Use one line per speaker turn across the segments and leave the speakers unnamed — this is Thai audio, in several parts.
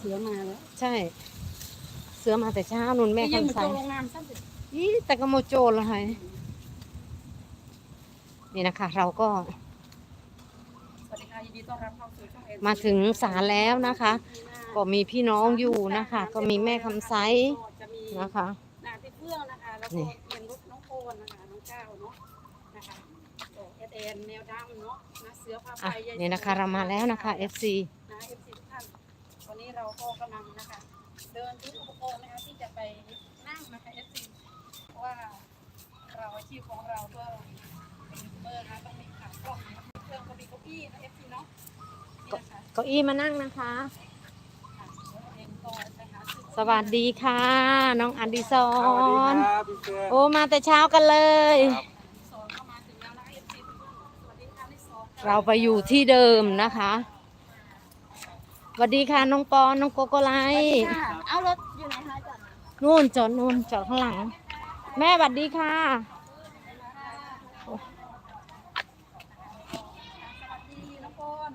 เสือมาแล้ว
ใช่ เสือมาแต่เช้านุ่นแม่
ยัง
คำ
มา
ใส
โจโรงงานสั้นสิ
ยี่แต่ก็โมโจรละไงนี่นะคะ เราก็
สวัสดีค่ะยินดีต้อนรับเข้าสู่ช่องเอ็น
มาถึงศาลแล้วนะคะ ก็มีพี่น้องอยู่นะคะ ก็มีแม่คำไซ
จะมี
นะคะ
นาที่เฟื่องนะคะ แล้ว
นี่
ก็เรียนรถน้องโคนนะคะน้องก้าวเนาะนะคะเอสเอ็นแนวดำเนาะนะเสือผ้าไฟ
อะ
ยาย
นี่นะคะ เรามาแล้วนะคะ FC
นะเอฟซีทุกท่านวั นนี้เราก็กำลังนะคะ เดินที่อุปกรณ์นะคะที่จะไปนั่งนะคะเอฟซีเพราะว่าเราอาชีพของเราก็เป็นยูทูบเบอร์นะคะต้องมีขากล้องนะคะมีเครื่องก็มีเก้าอี้นะเอฟซีเนาะนี่นะคะ
เก้าอี้มานั่งนะคะ
ค่ะแล้วเองก็ไปหาซื้อ
สวัสดีค่ะ น้องอดิศ
สวัสดี
ร
ครับพี่เฟื่อง
โอ้มาแต่เช้ากันเลย
สองเข้ามาถึงแล้วนะคะเอฟซีทุกท่านสวัสดีค่ะที่สองค่ะ
เราไปอยู่ที่เดิมนะคะส วัสดีค่ะน้องปอนน้องโกโกไล
ค่ะเอารถอยู่ไหนคะจอด
นู่นจอดนู่นจอดข้างหลัง แม่สวัสดีค่ะ
สวัสดีน้องปอน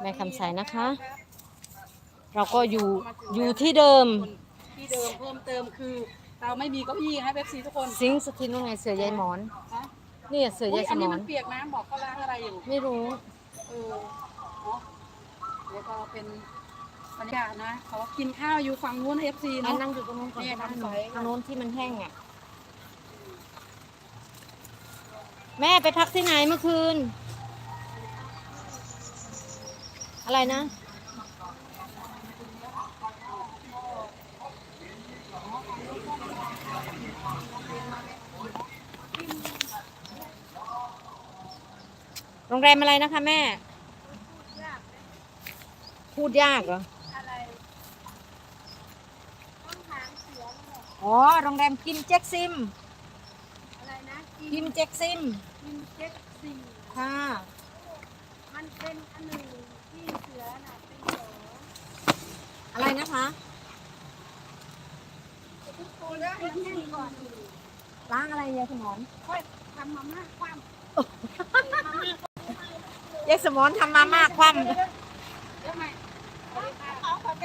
แม่คำใสนะคะ เราก็อยู่อยู่ที่เดิม
ที่เดิมเพิ่มเติมคือ เราไม่มีเก้าอี้ให้เอฟซีทุกคน
ซิงค์สถิตนู่นไงเสือยายหมอน
นะ
นี่เสือยายส
อัน
ม
นี้
อ
มันนเปียกน้ำบอกเขาล้างอะไรอยู่
ไม่รู้
เออเนาะ แล้วก็เป็นบรรยากาศนะเขากินข้าวอยู่ฝั่งนู้นเอฟซี
แม่
เนาะ
นั่งอยู่ตรงนู้นก่อน
เนี่ย
ก็ได้
ทำ
หนู
ไว้
ทางโน้นที่มันแห้งอะ แม่ไปพักที่ไหนเมื่อคืน อะไรนะ โรงแรมอะไรนะคะแม่ พูดยากเหรอ
อะไร
อ๋อ โรงแรมกิมเจ็กซิม
อะไรนะ
กิมเจ็กซิม
กินเจ็ดสิ่ง
ค่ะ
มันเป็นอันหนึ่งที่เสือน่ะเป็นสอง
อะไรนะคะ
ทุกคนแล้วให้แห้งก่อน
ล้างอะไรยายสมอน
ค่อยทำมาม่าความ
ยายสมอนทำมาม่าคว่
แล้วไง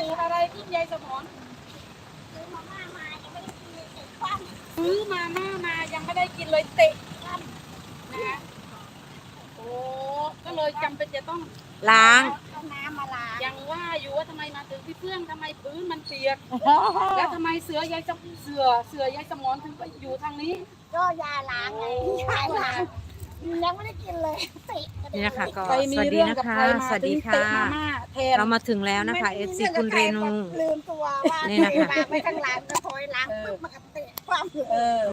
เอาขอตีอะไรขึ้นยายสมอน
ซื้อมาม่ามายังไม่ได้กินเลยเสร็จคว่ำ
ซื้อมาม่ามายังไม่ได้กินเลยเตะขั้นนะโอ้ก็เลยจำเป็นจะต้องำ
ล้าง
เอาน้ำมาล้าง
ยังว่าอยู่ว่าทำไมมาถึงพี่เพื่องทำไมพื้นมันเปียก แล้วทำไมเสือยายจะเสือเสือยายสมอนถึงไปอยู่ทางนี้
ก็ยาล้างไงยาล้าง ยังไม่ได้กินเลยเตะกรเด็
นี่นะคะก็
ไปมี
สวัสดี
เรื่อง
นะ
กับ
คะ
ใครมา
สวัสดี
ถึง
ค่ะ
เตะมาม่าแทน
เรามาถึงแล้วนะคะเอฟซีคุณเรนู
ลืมตัวว่า
นี่นะคะ
วางไว้ข้างหลังก็ถอยหล้างปึ๊บมันก็เตะคว่ำ
เออ